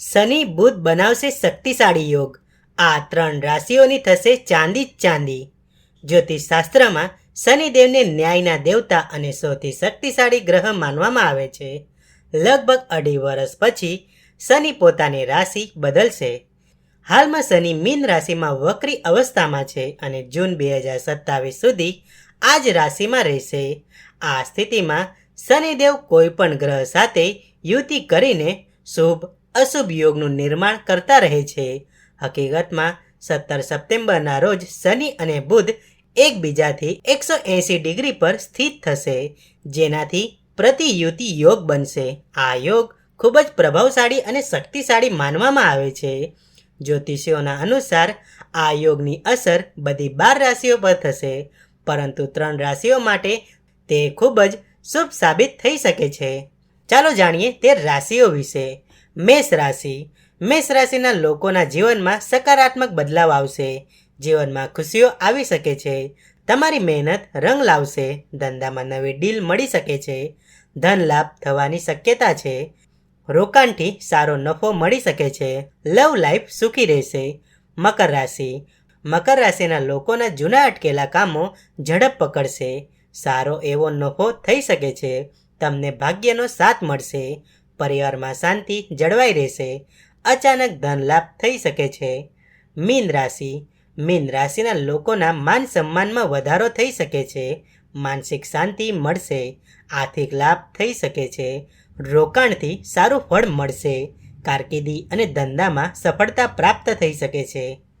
શનિ બુધ બનાવશે શક્તિશાળી યોગ. આ ત્રણ રાશિઓની થશે ચાંદી જ ચાંદી. જ્યોતિષશાસ્ત્રમાં શનિદેવને ન્યાયના દેવતા અને સૌથી શક્તિશાળી ગ્રહ માનવામાં આવે છે. લગભગ અઢી વર્ષ પછી શનિ પોતાની રાશિ બદલશે. હાલમાં શનિ મીન રાશિમાં વક્રી અવસ્થામાં છે અને જૂન બે હજાર સત્તાવીસ સુધી આ જ રાશિમાં રહેશે. આ સ્થિતિમાં શનિદેવ કોઈ પણ ગ્રહ સાથે યુતિ કરીને શુભ અશુભ યોગનું નિર્માણ કરતા રહે છે. હકીકતમાં, સત્તર સપ્ટેમ્બરના રોજ શનિ અને બુધ એકબીજાથી એકસો એંસી ડિગ્રી પર સ્થિત થશે, જેનાથી પ્રતિયુતિ યોગ બનશે. આ યોગ ખૂબ જ પ્રભાવશાળી અને શક્તિશાળી માનવામાં આવે છે. જ્યોતિષીઓના અનુસાર, આ યોગની અસર બધી બાર રાશિઓ પર થશે, પરંતુ ત્રણ રાશિઓ માટે તે ખૂબ જ શુભ સાબિત થઈ શકે છે. ચાલો જાણીએ તે રાશિઓ વિશે. મેષ રાશિ. મેષ રાશિના લોકોના જીવનમાં સકારાત્મક બદલાવ આવશે. જીવનમાં ખુશીઓ આવી શકે છે. તમારી મહેનત રંગ લાવશે. ધંધામાં નવી ડીલ મળી શકે છે. ધન લાભ થવાની શક્યતા છે. રોકાણથી સારો નફો મળી શકે છે. લવ લાઈફ સુખી રહેશે. મકર રાશિ. મકર રાશિના લોકોના જૂના અટકેલા કામો ઝડપ પકડશે. સારો એવો નફો થઈ શકે છે. તમને ભાગ્યનો સાથ મળશે. પરિવારમાં શાંતિ જળવાઈ રહેશે. અચાનક ધન લાભ થઈ શકે છે. મીન રાશિ. મીન રાશિના લોકોના માન સન્માનમાં વધારો થઈ શકે છે. માનસિક શાંતિ મળશે. આર્થિક લાભ થઈ શકે છે. રોકાણથી સારું ફળ મળશે. કારકિર્દી અને ધંધામાં સફળતા પ્રાપ્ત થઈ શકે છે.